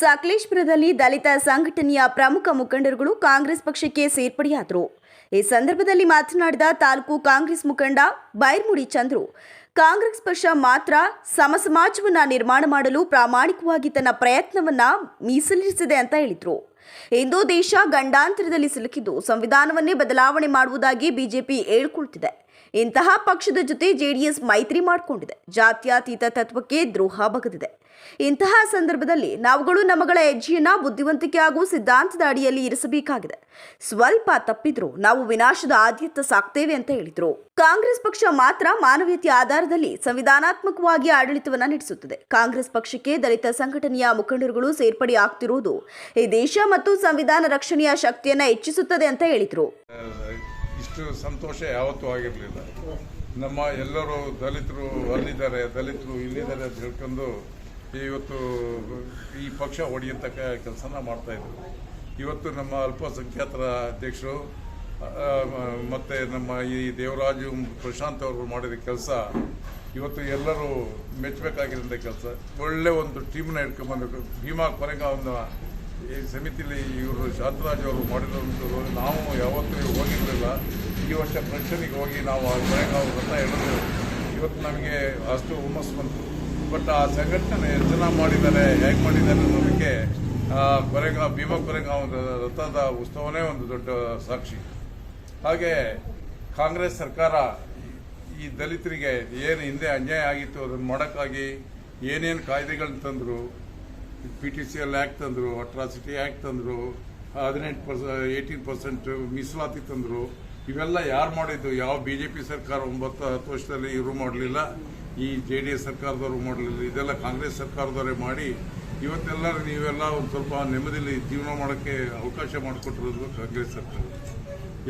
ಸಕಲೇಶ್ಪುರದಲ್ಲಿ ದಲಿತ ಸಂಘಟನೆಯ ಪ್ರಮುಖ ಮುಖಂಡರುಗಳು ಕಾಂಗ್ರೆಸ್ ಪಕ್ಷಕ್ಕೆ ಸೇರ್ಪಡೆಯಾದರು. ಈ ಸಂದರ್ಭದಲ್ಲಿ ಮಾತನಾಡಿದ ತಾಲೂಕು ಕಾಂಗ್ರೆಸ್ ಮುಖಂಡ ಬೈರ್ಮುಡಿ ಚಂದ್ರು, ಕಾಂಗ್ರೆಸ್ ಪಕ್ಷ ಮಾತ್ರ ಸಮಸಮಾಜವನ್ನ ನಿರ್ಮಾಣ ಮಾಡಲು ಪ್ರಾಮಾಣಿಕವಾಗಿ ತನ್ನ ಪ್ರಯತ್ನವನ್ನ ಮೀಸಲಿರಿಸಿದೆ ಅಂತ ಹೇಳಿದರು. ಇಂದು ದೇಶ ಗಂಡಾಂತರದಲ್ಲಿ ಸಿಲುಕಿದ್ದು, ಸಂವಿಧಾನವನ್ನೇ ಬದಲಾವಣೆ ಮಾಡುವುದಾಗಿ ಬಿಜೆಪಿ ಹೇಳ್ಕೊಳ್ತಿದೆ. ಇಂತಹ ಪಕ್ಷದ ಜೊತೆ ಜೆಡಿಎಸ್ ಮೈತ್ರಿ ಮಾಡಿಕೊಂಡಿದೆ. ಜಾತ್ಯತೀತ ತತ್ವಕ್ಕೆ ದ್ರೋಹ ಬಗೆದಿದೆ. ಇಂತಹ ಸಂದರ್ಭದಲ್ಲಿ ನಾವುಗಳು ನಮ್ಮಗಳ ಹೆಜ್ಜೆಯನ್ನ ಬುದ್ಧಿವಂತಿಕೆ ಹಾಗೂ ಸಿದ್ಧಾಂತದ ಅಡಿಯಲ್ಲಿ ಇರಿಸಬೇಕಾಗಿದೆ. ಸ್ವಲ್ಪ ತಪ್ಪಿದ್ರು ನಾವು ವಿನಾಶದ ಆದ್ಯತ ಸಾಕ್ತೇವೆ ಅಂತ ಹೇಳಿದ್ರು. ಕಾಂಗ್ರೆಸ್ ಪಕ್ಷ ಮಾತ್ರ ಮಾನವೀಯತೆಯ ಆಧಾರದಲ್ಲಿ ಸಂವಿಧಾನಾತ್ಮಕವಾಗಿ ಆಡಳಿತವನ್ನ ನಡೆಸುತ್ತದೆ. ಕಾಂಗ್ರೆಸ್ ಪಕ್ಷಕ್ಕೆ ದಲಿತ ಸಂಘಟನೆಯ ಮುಖಂಡರುಗಳು ಸೇರ್ಪಡೆ ಆಗ್ತಿರುವುದು ಈ ದೇಶ ಮತ್ತು ಸಂವಿಧಾನ ರಕ್ಷಣೆಯ ಶಕ್ತಿಯನ್ನ ಹೆಚ್ಚಿಸುತ್ತದೆ ಅಂತ ಹೇಳಿದ್ರು. ಇಷ್ಟು ಸಂತೋಷ ಯಾವತ್ತೂ ಆಗಿರಲಿಲ್ಲ. ನಮ್ಮ ಎಲ್ಲರೂ ದಲಿತರು ಅಲ್ಲಿದ್ದಾರೆ, ದಲಿತರು ಇಲ್ಲಿದ್ದಾರೆ ಅಂತ ಹೇಳ್ಕೊಂಡು ಇವತ್ತು ಈ ಪಕ್ಷ ಹೊಡೆಯತಕ್ಕ ಕೆಲಸನ ಮಾಡ್ತಾ ಇದ್ರು. ಇವತ್ತು ನಮ್ಮ ಅಲ್ಪಸಂಖ್ಯಾತರ ಅಧ್ಯಕ್ಷರು ಮತ್ತು ನಮ್ಮ ಈ ದೇವರಾಜು ಪ್ರಶಾಂತ್ ಅವರು ಮಾಡಿದ ಕೆಲಸ, ಇವತ್ತು ಎಲ್ಲರೂ ಮೆಚ್ಚಬೇಕಾಗಿರೋ ಕೆಲಸ. ಒಳ್ಳೆ ಒಂದು ಟೀಮ್ನ ಇಟ್ಕೊಂಡ್ಬಂದು ಭೀಮಾ ಕೊನೆಗಾವನ್ನ ಈ ಸಮಿತಿಲಿ ಇವರು ಶಾಂತರಾಜ್ ಅವರು ಮಾಡಿರೋಂಥದ್ದು ನಾವು ಯಾವತ್ತೂ ಹೋಗಿರಲಿಲ್ಲ. ಈ ವರ್ಷ ಫಂಕ್ಷನಿಗೆ ಹೋಗಿ ನಾವು ಕೊನೆಗಾವ್ ವ್ರತ ಹೇಳಿದ್ರು ಇವತ್ತು ನಮಗೆ ಅಷ್ಟು ಹುಮ್ಮಸ್ಸು ಬಂತು. ಬಟ್ ಆ ಸಂಘಟನೆ ಎಷ್ಟು ಜನ ಮಾಡಿದ್ದಾರೆ, ಹೇಗೆ ಮಾಡಿದ್ದಾರೆ ಅನ್ನೋದಕ್ಕೆ ಕೊರೆಗಾಂವ್ ಭೀಮಾ ಕೊರೆಗಾಂವ್ ರಥದ ಉತ್ಸವನೇ ಒಂದು ದೊಡ್ಡ ಸಾಕ್ಷಿ. ಹಾಗೆ ಕಾಂಗ್ರೆಸ್ ಸರ್ಕಾರ ಈ ದಲಿತರಿಗೆ ಏನು ಹಿಂದೆ ಅನ್ಯಾಯ ಆಗಿತ್ತು, ಅದನ್ನು ಮಾಡೋಕ್ಕಾಗಿ ಏನೇನು ಕಾಯ್ದೆಗಳನ್ನ ತಂದರು P T C L act ತಂದರು ಅಟ್ರಾಸಿಟಿ ಆ್ಯಕ್ಟ್ ತಂದರು, ಹದಿನೆಂಟು ಪರ್ಸ, ಏಯ್ಟೀನ್ ಪರ್ಸೆಂಟ್ ಮೀಸಲಾತಿ ತಂದರು ಇವೆಲ್ಲ ಯಾರು ಮಾಡಿದ್ದು? ಯಾವ ಬಿ ಜೆ ಪಿ ಸರ್ಕಾರ ಒಂಬತ್ತು, ಹತ್ತು ವರ್ಷದಲ್ಲಿ ಇವರು ಮಾಡಲಿಲ್ಲ, ಈ ಜೆ ಡಿ ಎಸ್ ಸರ್ಕಾರದವರು ಮಾಡಲಿಲ್ಲ, ಇದೆಲ್ಲ ಕಾಂಗ್ರೆಸ್ ಸರ್ಕಾರದವರೇ ಮಾಡಿ, ಇವತ್ತೆಲ್ಲರೂ ನೀವೆಲ್ಲ ಒಂದು ಸ್ವಲ್ಪ ನೆಮ್ಮದಿಯಲ್ಲಿ ಜೀವನ ಮಾಡೋಕ್ಕೆ ಅವಕಾಶ ಮಾಡಿಕೊಟ್ಟಿರೋದು ಕಾಂಗ್ರೆಸ್ ಸರ್ಕಾರ.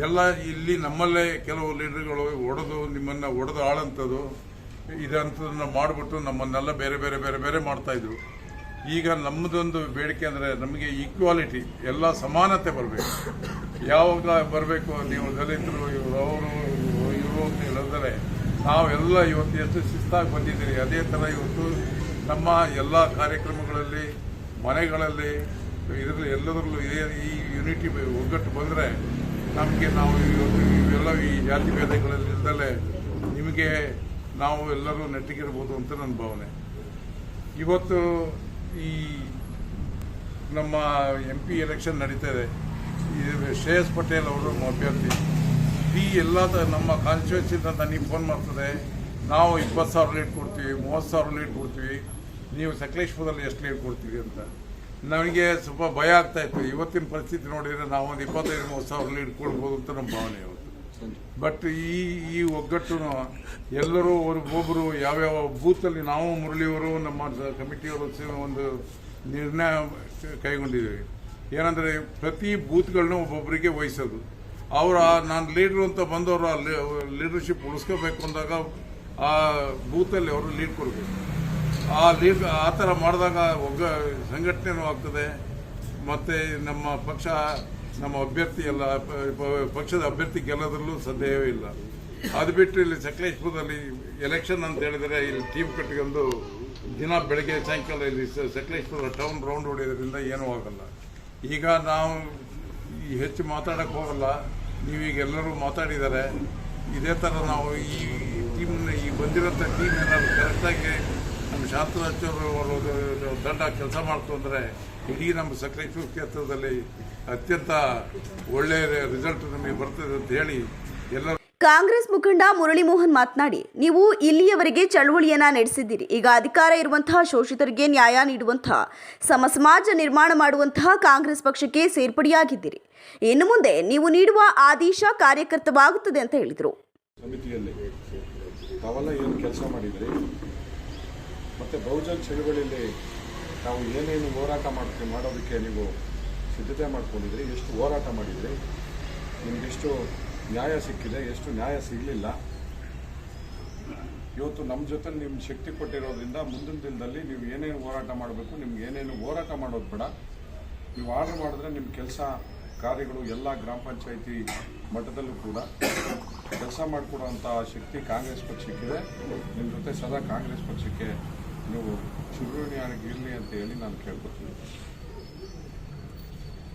ಎಲ್ಲ ಇಲ್ಲಿ ನಮ್ಮಲ್ಲೇ ಕೆಲವು ಲೀಡರ್ಗಳು ಒಡೆದು ನಿಮ್ಮನ್ನು ಒಡೆದು ಆಳಂಥದ್ದು ಇದಂಥದನ್ನ ಮಾಡಿಬಿಟ್ಟು ನಮ್ಮನ್ನೆಲ್ಲ ಬೇರೆ ಬೇರೆ ಬೇರೆ ಬೇರೆ ಮಾಡ್ತಾಯಿದ್ರು ಈಗ ನಮ್ಮದೊಂದು ಬೇಡಿಕೆ ಅಂದರೆ ನಮಗೆ ಈಕ್ವಾಲಿಟಿ ಎಲ್ಲ ಸಮಾನತೆ ಬರಬೇಕು. ಯಾವಾಗ ಬರಬೇಕು ನೀವು ದಲಿತರು, ಇವರು ಅವರು, ಇವರು ಅಂತ ಹೇಳಿದ್ರೆ ನಾವೆಲ್ಲ ಇವತ್ತು ಎಷ್ಟು ಶಿಸ್ತಾಗಿ ಬಂದಿದ್ದೀರಿ. ಅದೇ ಥರ ಇವತ್ತು ನಮ್ಮ ಎಲ್ಲ ಕಾರ್ಯಕ್ರಮಗಳಲ್ಲಿ, ಮನೆಗಳಲ್ಲಿ, ಇದರಲ್ಲಿ ಎಲ್ಲದರಲ್ಲೂ ಇದೇ ಈ ಯುನಿಟಿ ಒಗ್ಗಟ್ಟು ಬಂದರೆ ನಮಗೆ ನಾವು ಇವತ್ತು ಇವೆಲ್ಲ ಈ ಜಾತಿ ಭೇದಗಳಲ್ಲಿ ಇಲ್ಲದಲ್ಲೇ ನಿಮಗೆ ನಾವು ಎಲ್ಲರೂ ನೆಟ್ಟಿಗಿರ್ಬೋದು ಅಂತ ನನ್ನ ಭಾವನೆ. ಇವತ್ತು ಈ ನಮ್ಮ ಎಂ ಪಿ ಎಲೆಕ್ಷನ್ ನಡೀತಾ ಇದೆ. ಶ್ರೇಯಸ್ ಪಟೇಲ್ ಅವರು ಅಭ್ಯರ್ಥಿ. ಈ ಎಲ್ಲ ನಮ್ಮ ಅಂತ ನನಗೆ ಫೋನ್ ಮಾಡ್ತದೆ, ನಾವು ಇಪ್ಪತ್ತು ಸಾವಿರ ಲೀಟ್ ಕೊಡ್ತೀವಿ, ಮೂವತ್ತು ಸಾವಿರ ಲೀಟ್ ಕೊಡ್ತೀವಿ, ನೀವು ಸಕಲೇಶ್ಪುರದಲ್ಲಿ ಎಷ್ಟು ಲೀಟ್ ಕೊಡ್ತೀವಿ ಅಂತ. ನಮಗೆ ಸ್ವಲ್ಪ ಭಯ ಆಗ್ತಾ ಇತ್ತು. ಇವತ್ತಿನ ಪರಿಸ್ಥಿತಿ ನೋಡಿದರೆ ನಾವು ಒಂದು ಇಪ್ಪತ್ತೈದು, ಮೂವತ್ತು ಸಾವಿರ ಲೀಡ್ ಕೊಡ್ಬೋದು ಅಂತ ನಮ್ಮ ಭಾವನೆ ಇವತ್ತು. ಬಟ್ ಈ ಈ ಒಗ್ಗಟ್ಟು ಎಲ್ಲರೂ ಒಬ್ಬೊಬ್ಬರು ಯಾವ್ಯಾವ ಬೂತಲ್ಲಿ ನಾವು ಮುರಳಿಯವರು, ನಮ್ಮ ಕಮಿಟಿಯವರು ಒಂದು ನಿರ್ಣಯ ಕೈಗೊಂಡಿದ್ದೀವಿ. ಏನಂದರೆ ಪ್ರತಿ ಬೂತ್ಗಳನ್ನೂ ಒಬ್ಬೊಬ್ಬರಿಗೆ ವಹಿಸೋದು. ಅವರ ನಾನು ಲೀಡ್ರು ಅಂತ ಬಂದವರು ಆ ಲೀಡರ್ಶಿಪ್ ಉಳಿಸ್ಕೋಬೇಕು ಅಂದಾಗ ಆ ಬೂತಲ್ಲಿ ಅವರು ಲೀಡ್ ಕೊಡಬೇಕು. ಆ ಲೀಡ್, ಆ ಥರ ಮಾಡಿದಾಗ ಒಗ್ಗ, ಸಂಘಟನೆನೂ ಆಗ್ತದೆ. ಮತ್ತು ನಮ್ಮ ಪಕ್ಷ, ನಮ್ಮ ಅಭ್ಯರ್ಥಿ ಎಲ್ಲ, ಪಕ್ಷದ ಅಭ್ಯರ್ಥಿ ಗೆಲ್ಲೋದ್ರಲ್ಲೂ ಸಂದೇಹವೇ ಇಲ್ಲ. ಅದು ಬಿಟ್ಟು ಇಲ್ಲಿ ಸಕಲೇಶ್ಪುರದಲ್ಲಿ ಎಲೆಕ್ಷನ್ ಅಂತ ಹೇಳಿದರೆ ಇಲ್ಲಿ ಟೀಮ್ ಕಟ್ಕೊಂಡು ದಿನ ಬೆಳಗ್ಗೆ ಸಾಯಂಕಾಲ ಇಲ್ಲಿ ಸಕಲೇಶ್ಪುರ ಟೌನ್ ರೌಂಡ್ ಹೊಡೆಯೋದ್ರಿಂದ ಏನೂ ಆಗಲ್ಲ. ಈಗ ನಾವು ಹೆಚ್ಚು ಮಾತಾಡಕ್ಕೆ ಹೋಗಲ್ಲ. ನೀವೀಗ ಎಲ್ಲರೂ ಮಾತಾಡಿದ್ದಾರೆ ಇದೇ ಥರ ನಾವು ಈ ಟೀಮ್ನ ಈ ಬಂದಿರೋಂಥ ಟೀಮ್ ಏನಾದರೂ ಕರೆಕ್ಟಾಗಿ ನಮ್ಮ ಶಾಂತರಾಜ್ ಅವರು ದಂಡ ಕೆಲಸ ಮಾಡ್ತು ಅಂದರೆ ಇಡೀ ನಮ್ಮ ಸಕಲೇಶ್ವರ ಕ್ಷೇತ್ರದಲ್ಲಿ ಅತ್ಯಂತ ಒಳ್ಳೆಯ ರಿಸಲ್ಟ್ ನಮಗೆ ಬರ್ತದೆ ಅಂತ ಹೇಳಿ ಎಲ್ಲ ಕಾಂಗ್ರೆಸ್ ಮುಖಂಡ ಮುರಳಿ ಮೋಹನ್ ಮಾತನಾಡಿ, ನೀವು ಇಲ್ಲಿಯವರೆಗೆ ಚಳವಳಿಯನ್ನ ನಡೆಸಿದ್ದೀರಿ. ಈಗ ಅಧಿಕಾರ ಇರುವಂತಹ ಶೋಷಿತರಿಗೆ ನ್ಯಾಯ ನೀಡುವಂತಹ ಸಮಸಮಾಜ ನಿರ್ಮಾಣ ಮಾಡುವಂತಹ ಕಾಂಗ್ರೆಸ್ ಪಕ್ಷಕ್ಕೆ ಸೇರ್ಪಡೆಯಾಗಿದ್ದೀರಿ. ಇನ್ನು ಮುಂದೆ ನೀವು ನೀಡುವ ಆದೇಶ ಕಾರ್ಯಕರ್ತವಾಗುತ್ತದೆ ಅಂತ ಹೇಳಿದರು. ಮತ್ತು ಚಳುವಳಿಯಲ್ಲಿ ನಾವು ಏನೇನು ಹೋರಾಟ ಮಾಡ್ತೀವಿ ಮಾಡೋದಕ್ಕೆ ನೀವು ಸಿದ್ಧತೆ ಮಾಡ್ಕೊಂಡಿದ್ರಿ? ಎಷ್ಟು ಹೋರಾಟ ಮಾಡಿದ್ರಿ? ನಿಮಗೆಷ್ಟು ನ್ಯಾಯ ಸಿಕ್ಕಿದೆ, ಎಷ್ಟು ನ್ಯಾಯ ಸಿಗಲಿಲ್ಲ. ಇವತ್ತು ನಮ್ಮ ಜೊತೆ ನಿಮ್ಮ ಶಕ್ತಿ ಕೊಟ್ಟಿರೋದ್ರಿಂದ ಮುಂದಿನ ದಿನದಲ್ಲಿ ನೀವು ಏನೇನು ಹೋರಾಟ ಮಾಡಬೇಕು, ನಿಮ್ಗೆ ಏನೇನು ಹೋರಾಟ ಮಾಡೋದು ಬೇಡ. ನೀವು ಆರ್ಡರ್ ಮಾಡಿದ್ರೆ ನಿಮ್ಮ ಕೆಲಸ ಕಾರ್ಯಗಳು ಎಲ್ಲ ಗ್ರಾಮ ಪಂಚಾಯಿತಿ ಮಟ್ಟದಲ್ಲೂ ಕೂಡ. ಕೆಲಸ ಮಾಡಿಕೊಡುವಂಥ ಶಕ್ತಿ ಕಾಂಗ್ರೆಸ್ ಪಕ್ಷಕ್ಕಿದೆ. ನಿಮ್ಮ ಜೊತೆ ಸದಾ ಕಾಂಗ್ರೆಸ್ ಪಕ್ಷಕ್ಕೆ ನೀವು ಚಿಗುರುಣಿಯಾಗಿರಲಿ ಅಂತ ಹೇಳಿ ನಾನು ಕೇಳ್ಕೊತೀನಿ.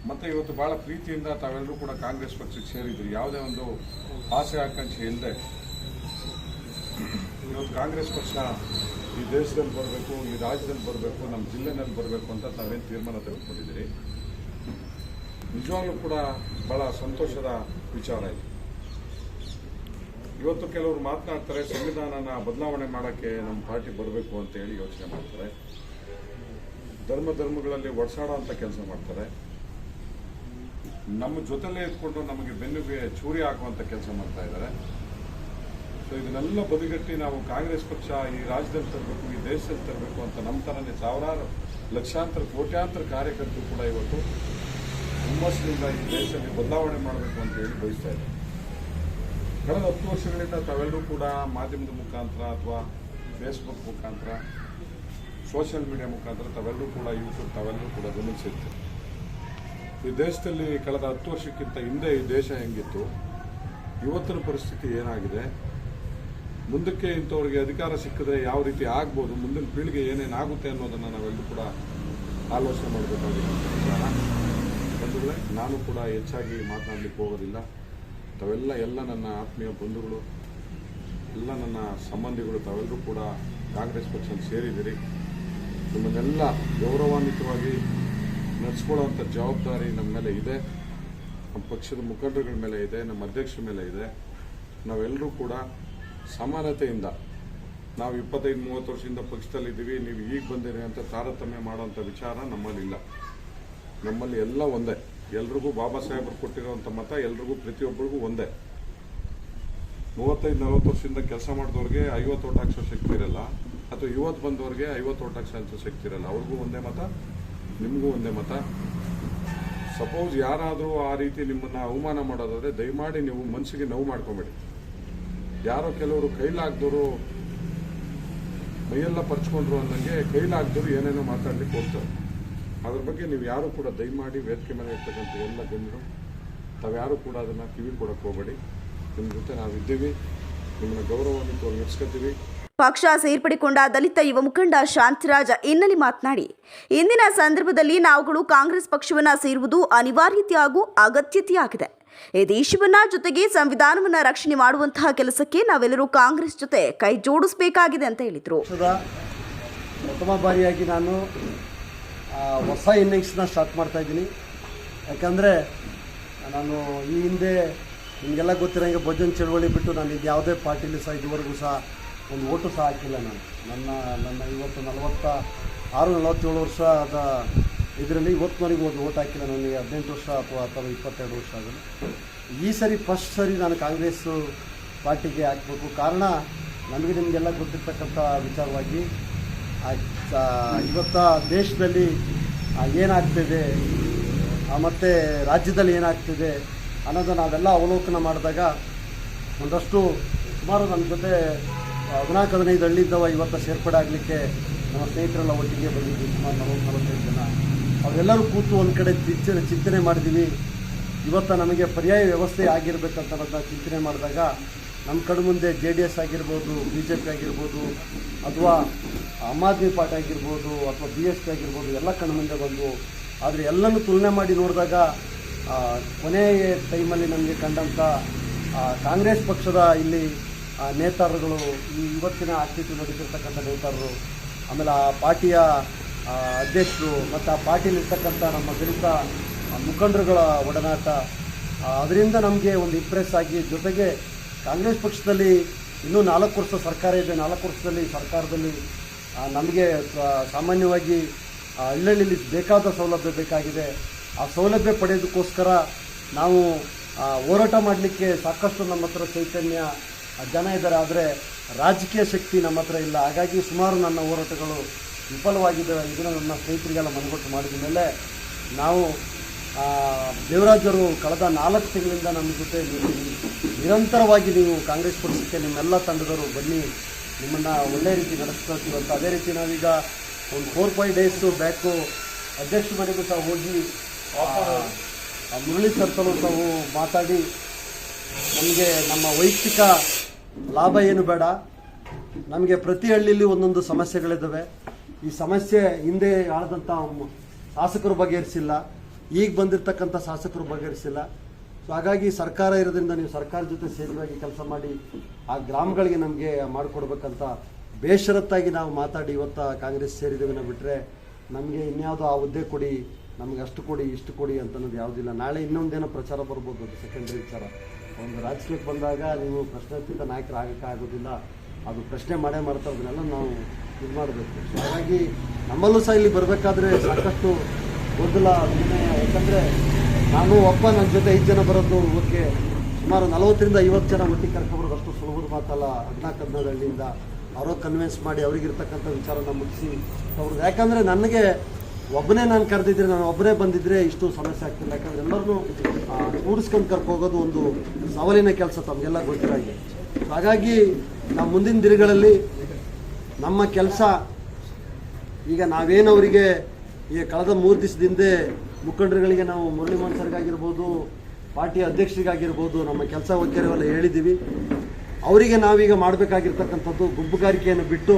ಮತ್ತು ಇವತ್ತು ಭಾಳ ಪ್ರೀತಿಯಿಂದ ತಾವೆಲ್ಲರೂ ಕೂಡ ಕಾಂಗ್ರೆಸ್ ಪಕ್ಷಕ್ಕೆ ಸೇರಿದ್ರು. ಯಾವುದೇ ಒಂದು ಆಸೆ ಆಕಾಂಕ್ಷೆ ಇಲ್ಲದೆ ಇವತ್ತು ಕಾಂಗ್ರೆಸ್ ಪಕ್ಷ ಈ ದೇಶದಲ್ಲಿ ಬರಬೇಕು, ಈ ರಾಜ್ಯದಲ್ಲಿ ಬರಬೇಕು, ನಮ್ಮ ಜಿಲ್ಲೆನಲ್ಲಿ ಬರಬೇಕು ಅಂತ ತಾವೇನು ತೀರ್ಮಾನ ತೆಗೆದುಕೊಂಡಿದ್ದೀರಿ? ನಿಜವಾಗ್ಲೂ ಕೂಡ ಭಾಳ ಸಂತೋಷದ ವಿಚಾರ ಇದೆ. ಇವತ್ತು ಕೆಲವರು ಮಾತನಾಡ್ತಾರೆ, ಸಂವಿಧಾನನ ಬದಲಾವಣೆ ಮಾಡೋಕ್ಕೆ ನಮ್ಮ ಪಾರ್ಟಿ ಬರಬೇಕು ಅಂತ ಹೇಳಿ ಯೋಚನೆ ಮಾಡ್ತಾರೆ. ಧರ್ಮ ಧರ್ಮಗಳಲ್ಲಿ ಒಡಸಾಡೋ ಅಂತ ಕೆಲಸ ಮಾಡ್ತಾರೆ. ನಮ್ಮ ಜೊತೆಲೇ ಇದ್ಕೊಂಡು ನಮಗೆ ಬೆನ್ನುಗೆ ಚೂರಿ ಹಾಕುವಂತ ಕೆಲಸ ಮಾಡ್ತಾ ಇದ್ದಾರೆ. ಸೊ ಇದನ್ನೆಲ್ಲ ಬದಿಗಟ್ಟಿ ನಾವು ಕಾಂಗ್ರೆಸ್ ಪಕ್ಷ ಈ ರಾಜ್ಯದಲ್ಲಿ ತರಬೇಕು, ಈ ದೇಶದಲ್ಲಿ ತರಬೇಕು ಅಂತ ನಮ್ಮ ಥರನೇ ಸಾವಿರಾರು ಲಕ್ಷಾಂತರ, ಕೋಟ್ಯಾಂತರ ಕಾರ್ಯಕರ್ತರು ಕೂಡ ಇವತ್ತು ಹುಮ್ಮಸ್ಸಿನಿಂದ ಈ ದೇಶದಲ್ಲಿ ಬದಲಾವಣೆ ಮಾಡಬೇಕು ಅಂತ ಹೇಳಿ ಬಯಸ್ತಾ ಇದ್ದಾರೆ. ಕಳೆದ ಹತ್ತು ವರ್ಷಗಳಿಂದ ತಾವೆಲ್ಲರೂ ಕೂಡ ಮಾಧ್ಯಮದ ಮುಖಾಂತರ ಅಥವಾ ಫೇಸ್ಬುಕ್ ಮುಖಾಂತರ ಸೋಷಿಯಲ್ ಮೀಡಿಯಾ ಮುಖಾಂತರ ತಾವೆಲ್ಲರೂ ಕೂಡ ಯೂಟ್ಯೂಬ್ ತಾವೆಲ್ಲರೂ ಕೂಡ ಗಮನಿಸಿರ್ತೀವಿ ಈ ದೇಶದಲ್ಲಿ ಕಳೆದ ಹತ್ತು ವರ್ಷಕ್ಕಿಂತ ಹಿಂದೆ ಈ ದೇಶ ಹೆಂಗಿತ್ತು, ಇವತ್ತಿನ ಪರಿಸ್ಥಿತಿ ಏನಾಗಿದೆ, ಮುಂದಕ್ಕೆ ಇಂಥವ್ರಿಗೆ ಅಧಿಕಾರ ಸಿಕ್ಕಿದ್ರೆ ಯಾವ ರೀತಿ ಆಗ್ಬೋದು, ಮುಂದಿನ ಪೀಳಿಗೆ ಏನೇನು ಆಗುತ್ತೆ ಅನ್ನೋದನ್ನು ನಾವೆಲ್ಲರೂ ಕೂಡ ಆಲೋಚನೆ ಮಾಡಬೇಕಾಗಿರುವಂಥ ವಿಚಾರ ನಾನು ಕೂಡ ಹೆಚ್ಚಾಗಿ ಮಾತನಾಡಲಿಕ್ಕೆ ಹೋಗೋದಿಲ್ಲ. ತಾವೆಲ್ಲ ಎಲ್ಲ ನನ್ನ ಆತ್ಮೀಯ ಬಂಧುಗಳು, ಎಲ್ಲ ನನ್ನ ಸಂಬಂಧಿಗಳು, ತಾವೆಲ್ಲರೂ ಕೂಡ ಕಾಂಗ್ರೆಸ್ ಪಕ್ಷ ಸೇರಿದ್ದೀರಿ. ನಿಮ್ಮನ್ನೆಲ್ಲ ಗೌರವಾನ್ವಿತವಾಗಿ ನಡೆಸ್ಕೊಳ್ಳುವಂಥ ಜವಾಬ್ದಾರಿ ನಮ್ಮ ಮೇಲೆ ಇದೆ. ನಮ್ಮ ಪಕ್ಷದ ಮುಖಂಡರುಗಳ ಮೇಲೆ ಇದೆ, ನಮ್ಮ ಅಧ್ಯಕ್ಷರ ಮೇಲೆ ಇದೆ. ನಾವೆಲ್ಲರೂ ಕೂಡ ಸಮಾನತೆಯಿಂದ ನಾವು ಇಪ್ಪತ್ತೈದು, ಮೂವತ್ತು ವರ್ಷದಿಂದ ಪಕ್ಷದಲ್ಲಿದ್ದೀವಿ, ನೀವು ಈಗ ಬಂದಿರಿ ಅಂತ ತಾರತಮ್ಯ ಮಾಡುವಂಥ ವಿಚಾರ ನಮ್ಮಲ್ಲಿಲ್ಲ ನಮ್ಮಲ್ಲಿ ಎಲ್ಲ ಒಂದೇ. ಎಲ್ರಿಗೂ ಬಾಬಾ ಸಾಹೇಬರು ಕೊಟ್ಟಿರುವಂಥ ಮತ ಎಲ್ರಿಗೂ ಪ್ರತಿಯೊಬ್ಬರಿಗೂ ಒಂದೇ. ಮೂವತ್ತೈದು, ನಲವತ್ತು ವರ್ಷದಿಂದ ಕೆಲಸ ಮಾಡಿದವ್ರಿಗೆ ಐವತ್ತು ಓಟ್ ಹಾಕ್ಸೋ ಶಕ್ತಿ ಇರಲ್ಲ. ಅಥವಾ ಇವತ್ತು ಬಂದವ್ರಿಗೆ ಐವತ್ತು ಓಟ್ ಹಾಕ್ಸೋ ಶಕ್ತಿ ಇರಲ್ಲ. ಅವ್ರಿಗೂ ಒಂದೇ ಮತ ನಿಮಗೂ ಒಂದೇ ಮತ. ಸಪೋಸ್ ಯಾರಾದರೂ ಆ ರೀತಿ ನಿಮ್ಮನ್ನ ಅವಮಾನ ಮಾಡೋದಾದ್ರೆ ದಯಮಾಡಿ ನೀವು ಮನಸ್ಸಿಗೆ ನೋವು ಮಾಡ್ಕೊಬೇಡಿ. ಯಾರೋ ಕೆಲವರು ಕೈಲಾಗ್ದವರು ಮೈಯೆಲ್ಲ ಪರ್ಚ್ಕೊಂಡ್ರು ಅನ್ನಂಗೆ ಕೈಲಾಗ್ದವರು ಏನೇನೋ ಮಾತಾಡ್ಲಿಕ್ಕೆ ಹೋಗ್ತಾರೆ. ಅದ್ರ ಬಗ್ಗೆ ನೀವು ಯಾರು ಕೂಡ ದಯಮಾಡಿ ವೇದಿಕೆ ಮೇಲೆ ಇರ್ತಕ್ಕಂಥ ಎಲ್ಲ ಜನರು ತಾವ್ಯಾರು ಕೂಡ ಅದನ್ನು ಕಿವಿ ಕೊಡಕ್ಕೆ ಹೋಗಬೇಡಿ. ನಿಮ್ಮ ಜೊತೆ ನಾವಿದ್ದೀವಿ. ನಿಮ್ಮನ್ನ ಗೌರವವನ್ನು ನಡೆಸ್ಕೊತೀವಿ ಪಕ್ಷ ಸೇರ್ಪಡಿಕೊಂಡ ದಲಿತ ಯುವ ಮುಖಂಡ ಶಾಂತರಾಜ ಎನ್ನಲಿ ಮಾತನಾಡಿ, ಇಂದಿನ ಸಂದರ್ಭದಲ್ಲಿ ನಾವುಗಳು ಕಾಂಗ್ರೆಸ್ ಪಕ್ಷವನ್ನ ಸೇರುವುದು ಅನಿವಾರ್ಯತೆ ಹಾಗೂ ಅಗತ್ಯತೆಯಾಗಿದೆ ಈ ದೇಶವನ್ನ ಜೊತೆಗೆ ಸಂವಿಧಾನವನ್ನ ರಕ್ಷಣೆ ಮಾಡುವಂತಹ ಕೆಲಸಕ್ಕೆ ನಾವೆಲ್ಲರೂ ಕಾಂಗ್ರೆಸ್ ಜೊತೆ ಕೈ ಜೋಡಿಸಬೇಕಾಗಿದೆ ಅಂತ ಹೇಳಿದರು. ಪ್ರಥಮ ಬಾರಿಯಾಗಿ ನಾನು ಹೊಸ ಇನ್ನಿಂಗ್ಸ್ನ ಸ್ಟಾರ್ಟ್ ಮಾಡ್ತಾ ಇದ್ದೀನಿ. ಯಾಕಂದರೆ ನಾನು ಈ ಹಿಂದೆ ನಿಮಗೆಲ್ಲ ಗೊತ್ತಿರೋಂಗೆ ಭಜನ್ ಚಳವಳಿ ಬಿಟ್ಟು ನಾನು ಇದು ಯಾವುದೇ ಪಾರ್ಟಿಲಿ ಸಹ ಇದುವರೆಗೂ ಸಹ ಒಂದು ಓಟು ಸಹ ಹಾಕಿಲ್ಲ ನಾನು. ನನ್ನ ನನ್ನ ಇವತ್ತು ನಲವತ್ತ ಆರು ನಲವತ್ತೇಳು ವರ್ಷ ಆದ ಇದರಲ್ಲಿ ಇವತ್ತಿನವರೆಗೂ ಒಂದು ಓಟ್ ಹಾಕಿಲ್ಲ ನನಗೆ ಹದಿನೆಂಟು ವರ್ಷ ಅಥವಾ ಅಥವಾ ಇಪ್ಪತ್ತೆರಡು ವರ್ಷ ಆಗಲು. ಈ ಸರಿ ಫಸ್ಟ್ ಸರಿ ನಾನು ಕಾಂಗ್ರೆಸ್ಸು ಪಾರ್ಟಿಗೆ ಹಾಕಬೇಕು. ಕಾರಣ ನನಗೆ ನಿಮಗೆಲ್ಲ ಗೊತ್ತಿರ್ತಕ್ಕಂಥ ವಿಚಾರವಾಗಿ ಇವತ್ತ ದೇಶದಲ್ಲಿ ಏನಾಗ್ತಿದೆ ಮತ್ತು ರಾಜ್ಯದಲ್ಲಿ ಏನಾಗ್ತಿದೆ ಅನ್ನೋದನ್ನು ನಾವೆಲ್ಲ ಅವಲೋಕನ ಮಾಡಿದಾಗ ಒಂದಷ್ಟು ಸುಮಾರು ನನ್ನ ಜೊತೆ ಹದಿನಾಲ್ಕು ಹದಿನೈದು ಹಳ್ಳಿದ್ದವ ಇವತ್ತು ಸೇರ್ಪಡೆ ಆಗಲಿಕ್ಕೆ ನಮ್ಮ ಸ್ನೇಹಿತರೆಲ್ಲ ಒಟ್ಟಿಗೆ ಬಂದಿದ್ವಿ, ಸುಮಾರು ನಲವತ್ತು, ನಲವತ್ತೈದು ಜನ. ಅವರೆಲ್ಲರೂ ಕೂತು ಒಂದು ಕಡೆ ಚಿಂತನೆ ಚಿಂತನೆ ಮಾಡಿದ್ದೀವಿ ಇವತ್ತು ನಮಗೆ ಪರ್ಯಾಯ ವ್ಯವಸ್ಥೆ ಆಗಿರಬೇಕಂತ ಚಿಂತನೆ ಮಾಡಿದಾಗ ನಮ್ಮ ಕಡೆ ಮುಂದೆ ಜೆ ಡಿ ಎಸ್ ಆಗಿರ್ಬೋದು, ಬಿ ಜೆ ಪಿ ಆಗಿರ್ಬೋದು, ಅಥವಾ ಆಮ್ ಆದ್ಮಿ ಪಾರ್ಟಿ ಆಗಿರ್ಬೋದು, ಅಥವಾ ಬಿ ಎಸ್ ಪಿ ಆಗಿರ್ಬೋದು, ಎಲ್ಲ ಕಣ್ಣು ಮುಂದೆ ಬಂದು, ಆದರೆ ಎಲ್ಲನೂ ತುಲನೆ ಮಾಡಿ ನೋಡಿದಾಗ ಕೊನೆಯ ಟೈಮಲ್ಲಿ ನಮಗೆ ಕಂಡಂಥ ಕಾಂಗ್ರೆಸ್ ಪಕ್ಷದ ಇಲ್ಲಿ ನೇತಾರರುಗಳು ಈ ಇವತ್ತಿನ ಅಸ್ತಿತ್ವ ನಡೆಸಿರ್ತಕ್ಕಂಥ ನೇತಾರರು, ಆಮೇಲೆ ಆ ಪಾರ್ಟಿಯ ಅಧ್ಯಕ್ಷರು ಮತ್ತು ಆ ಪಾರ್ಟಿಯಲ್ಲಿರ್ತಕ್ಕಂಥ ನಮ್ಮ ದಲಿತ ಮುಖಂಡರುಗಳ ಒಡನಾಟ ಅದರಿಂದ ನಮಗೆ ಒಂದು ಇಂಪ್ರೆಸ್ ಆಗಿ ಜೊತೆಗೆ ಕಾಂಗ್ರೆಸ್ ಪಕ್ಷದಲ್ಲಿ ಇನ್ನೂ ನಾಲ್ಕು ವರ್ಷ ಸರ್ಕಾರ ಇದೆ. ನಾಲ್ಕು ವರ್ಷದಲ್ಲಿ ಸರ್ಕಾರದಲ್ಲಿ ನಮಗೆ ಸಾಮಾನ್ಯವಾಗಿ ಹಳ್ಳಿಯಲ್ಲಿ ಬೇಕಾದ ಸೌಲಭ್ಯ ಬೇಕಾಗಿದೆ. ಆ ಸೌಲಭ್ಯ ಪಡೆಯೋದಕ್ಕೋಸ್ಕರ ನಾವು ಹೋರಾಟ ಮಾಡಲಿಕ್ಕೆ ಸಾಕಷ್ಟು ನಮ್ಮ ಹತ್ರ ಚೈತನ್ಯ ಜನ ಇದ್ದಾರೆ ಆದರೆ ರಾಜಕೀಯ ಶಕ್ತಿ ನಮ್ಮ ಹತ್ರ ಇಲ್ಲ. ಹಾಗಾಗಿ ಸುಮಾರು ನನ್ನ ಹೋರಾಟಗಳು ವಿಫಲವಾಗಿದ್ದಾವೆ. ಇದನ್ನು ನನ್ನ ಸ್ನೇಹಿತರಿಗೆಲ್ಲ ಮನಗೊಟ್ಟು ಮಾಡಿದ ಮೇಲೆ ನಾವು ದೇವರಾಜರು ಕಳೆದ ನಾಲ್ಕು ತಿಂಗಳಿಂದ ನಮ್ಮ ಜೊತೆ ನಿರಂತರವಾಗಿ ನೀವು ಕಾಂಗ್ರೆಸ್ ಪಕ್ಷಕ್ಕೆ ನಿಮ್ಮೆಲ್ಲ ತಂಡದವರು ಬನ್ನಿ. ನಿಮ್ಮನ್ನು ಒಳ್ಳೆ ರೀತಿ ನಡೆಸ್ತಾ ಅಂತ. ಅದೇ ರೀತಿ ನಾವೀಗ ಒಂದು ಫೋರ್ ಫೈವ್ ಡೇಸು ಬ್ಯಾಕು ಅಧ್ಯಕ್ಷ ಮನೆಗೂ ಸಹ ಹೋಗಿ ಮುರಳಿ ಸರ್ಕಲು ಸಹ ಮಾತಾಡಿ, ನಮಗೆ ನಮ್ಮ ವೈಯಕ್ತಿಕ ಲಾಭ ಏನು ಬೇಡ. ನಮಗೆ ಪ್ರತಿ ಹಳ್ಳಿಯಲ್ಲಿ ಒಂದೊಂದು ಸಮಸ್ಯೆಗಳಿದ್ದಾವೆ ಈ ಸಮಸ್ಯೆ ಹಿಂದೆ ಆಳದಂಥ ಶಾಸಕರು ಬಗೆಹರಿಸಿಲ್ಲ. ಈಗ ಬಂದಿರತಕ್ಕಂಥ ಶಾಸಕರು ಬಗೆಹರಿಸಿಲ್ಲ. ಸೊ ಹಾಗಾಗಿ ಸರ್ಕಾರ ಇರೋದ್ರಿಂದ ನೀವು ಸರ್ಕಾರ ಜೊತೆ ಸೇರಿವಾಗಿ ಕೆಲಸ ಮಾಡಿ ಆ ಗ್ರಾಮಗಳಿಗೆ ನಮಗೆ ಮಾಡಿಕೊಡ್ಬೇಕಂತ ಬೇಷರತ್ತಾಗಿ ನಾವು ಮಾತಾಡಿ ಇವತ್ತು ಕಾಂಗ್ರೆಸ್ ಸೇರಿದ್ದೇವೆ ನಾವು ಬಿಟ್ಟರೆ ನಮಗೆ ಇನ್ಯಾವುದೋ ಆ ಹುದ್ದೆ ಕೊಡಿ ನಮಗೆ ಅಷ್ಟು ಕೊಡಿ, ಇಷ್ಟು ಕೊಡಿ ಅಂತ ಅನ್ನೋದು ಯಾವುದಿಲ್ಲ ನಾಳೆ ಇನ್ನೊಂದೇನೋ ಪ್ರಚಾರ ಬರ್ಬೋದು ಅದು ಸೆಕೆಂಡ್ರಿ ವಿಚಾರ. ಒಂದು ರಾಜಕೀಯಕ್ಕೆ ಬಂದಾಗ ನೀವು ಪ್ರಶ್ನಾತೀತ ನಾಯಕರು ಆಗಕ್ಕೆ ಆಗೋದಿಲ್ಲ. ಅದು ಪ್ರಶ್ನೆ ಮಾಡೇ ಮಾಡ್ತಾ ಅದನ್ನೆಲ್ಲ ನಾವು ಇದು ಮಾಡಬೇಕು. ಹಾಗಾಗಿ ನಮ್ಮಲ್ಲೂ ಸಹ ಇಲ್ಲಿ ಬರಬೇಕಾದ್ರೆ ಸಾಕಷ್ಟು ಗೊಂದಲ ವಿನಯ ಯಾಕಂದರೆ ನಾನು ಒಪ್ಪ ನನ್ನ ಜೊತೆ ಐದು ಜನ ಬರೋದು ಓಕೆ ಸುಮಾರು ನಲವತ್ತರಿಂದ ಐವತ್ತು ಜನ ಒಟ್ಟಿಗೆ ಕರ್ಕೊಬರೋದು ಅಷ್ಟು ಸುಲಭದ ಮಾತಲ್ಲ. ಹದಿನಾಲ್ಕು ಹದಿನೈದು ಹಳ್ಳಿಯಿಂದ. ಅವರೋ ಕನ್ವಿನ್ಸ್ ಮಾಡಿ ಅವ್ರಿಗಿರ್ತಕ್ಕಂಥ ವಿಚಾರನ ಮುಗಿಸಿ ಅವ್ರದ್ದು. ಯಾಕಂದರೆ ನನಗೆ ಒಬ್ಬನೇ ನಾನು ಕರೆದಿದ್ರೆ, ನಾನು ಒಬ್ಬನೇ ಬಂದಿದ್ರೆ ಇಷ್ಟು ಸಮಸ್ಯೆ ಆಗ್ತಿಲ್ಲ. ಯಾಕಂದ್ರೆ ಎಲ್ಲರನ್ನೂ ಕೂಡಿಸ್ಕೊಂಡು ಕರ್ಕೋಗೋದು ಒಂದು ಸವಾಲಿನ ಕೆಲಸ ತಮಗೆಲ್ಲ ಗೊತ್ತಿರಾಗಿ ಹಾಗಾಗಿ ನಾವು ಮುಂದಿನ ದಿನಗಳಲ್ಲಿ ನಮ್ಮ ಕೆಲಸ, ಈಗ ನಾವೇನವರಿಗೆ ಈಗ ಕಳೆದ ಮೂರು ದಿವಸದಿಂದ ಮುಖಂಡರುಗಳಿಗೆ ನಾವು ಮುರಳಿ ಮನ್ಸರ್ಗಾಗಿರ್ಬೋದು ಪಾರ್ಟಿ ಅಧ್ಯಕ್ಷರಿಗಾಗಿರ್ಬೋದು, ನಮ್ಮ ಕೆಲಸ ವೈಖರಿವೆಲ್ಲ ಹೇಳಿದ್ದೀವಿ ಅವರಿಗೆ ನಾವೀಗ ಮಾಡಬೇಕಾಗಿರ್ತಕ್ಕಂಥದ್ದು ಗುಂಪುಗಾರಿಕೆಯನ್ನು ಬಿಟ್ಟು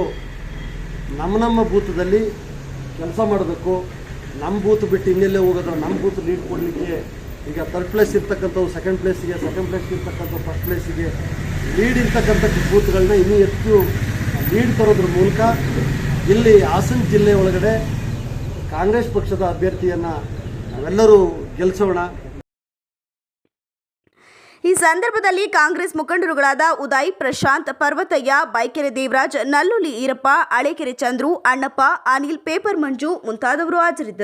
ನಮ್ಮ ನಮ್ಮ ಬೂತದಲ್ಲಿ ಕೆಲಸ ಮಾಡಬೇಕು. ನಮ್ಮ ಬೂತ್ ಬಿಟ್ಟು ಇನ್ನೆಲ್ಲೇ ಹೋಗೋದ್ರೆ ನಮ್ಮ ಬೂತ್ ಲೀಡ್ ಕೊಡಲಿಕ್ಕೆ ಈಗ ಥರ್ಡ್ ಪ್ಲೇಸ್ ಇರ್ತಕ್ಕಂಥವು ಸೆಕೆಂಡ್ ಪ್ಲೇಸಿಗೆ ಸೆಕೆಂಡ್ ಪ್ಲೇಸ್ ಇರ್ತಕ್ಕಂಥ ಫಸ್ಟ್ ಪ್ಲೇಸಿಗೆ ಲೀಡ್ ಇರ್ತಕ್ಕಂಥ ಬೂತ್ಗಳನ್ನ ಇನ್ನೂ ಹೆಚ್ಚು ಲೀಡ್ ತರೋದ್ರ ಮೂಲಕ ಇಲ್ಲಿ ಹಾಸನ ಜಿಲ್ಲೆ ಒಳಗಡೆ ಕಾಂಗ್ರೆಸ್ ಪಕ್ಷದ ಅಭ್ಯರ್ಥಿಯನ್ನು ನಾವೆಲ್ಲರೂ ಗೆಲ್ಲಿಸೋಣ ಈ ಸಂದರ್ಭದಲ್ಲಿ ಕಾಂಗ್ರೆಸ್ ಮುಖಂಡರುಗಳಾದ ಉದಯ್, ಪ್ರಶಾಂತ್, ಪರ್ವತಯ್ಯ, ಬೈಕೆರೆ ದೇವರಾಜ್, ನಲ್ಲುಲಿ ಈರಪ್ಪ, ಅಳೆಕೆರೆ ಚಂದ್ರು, ಅಣ್ಣಪ್ಪ, ಅನಿಲ್, ಪೇಪರ್ ಮಂಜು ಮುಂತಾದವರು ಹಾಜರಿದ್ದರು.